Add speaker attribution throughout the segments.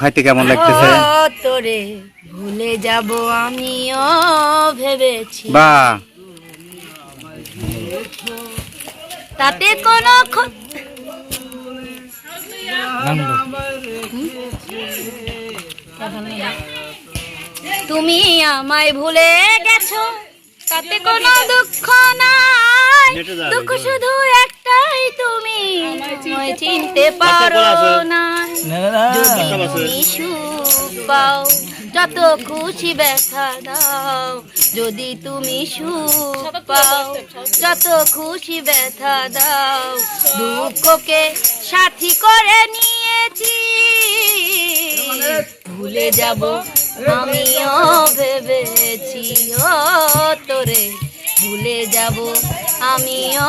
Speaker 1: খাইতে কেমন লাগতেছে?
Speaker 2: তোরে ভুলে যাব আমিও ভেবেছি।
Speaker 1: বা।
Speaker 2: তাতে কোনো তুমি আমায় ভুলে গেছো তাতে কোনো দুঃখ নাই। দুঃখ শুধু আমায় চিনতে পারো না। যদি তুমি সুখ পাও যত খুশি ব্যথা দাও। যদি তুমি সুখ পাও যত খুশি ব্যথা দাও। দুঃখকে সাথী করে নিয়েছি। ভুলে যাব আমিও ভেবেছি ও তোরে। ভুলে যাব আমিও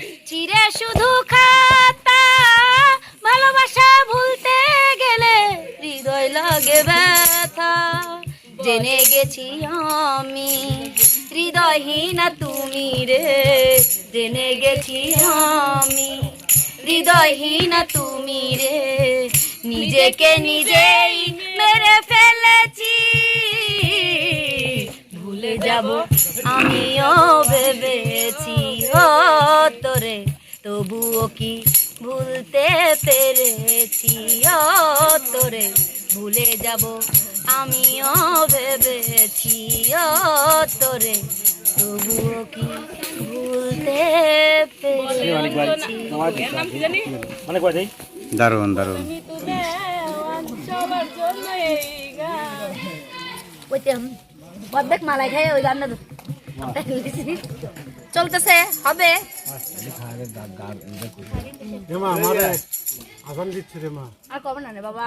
Speaker 2: জেনে গেছি আমি, হৃদয়হীনা তুমি রে। জেনে গেছি আমি, হৃদয়হীনা তুমি রে। নিজেকে নিজেই মেরে ফেলেছি। ভুলে যাব আমিও ভেবেছি, ও তোরে, তবুও কি ভুলতে পেরেছি ও তোরে ভুলে যাব আমিও ভেবেছি ও তোরে। তবুও কি ভুলতে পেরেছি?
Speaker 1: দারুণ দারুণ।
Speaker 2: অর্ধেক মালাই খাই ওই গানটা চলতেছে হবে।
Speaker 3: রেমা আমারে আসান দিচ্ছে রেমা
Speaker 2: আর কবে না রে বাবা?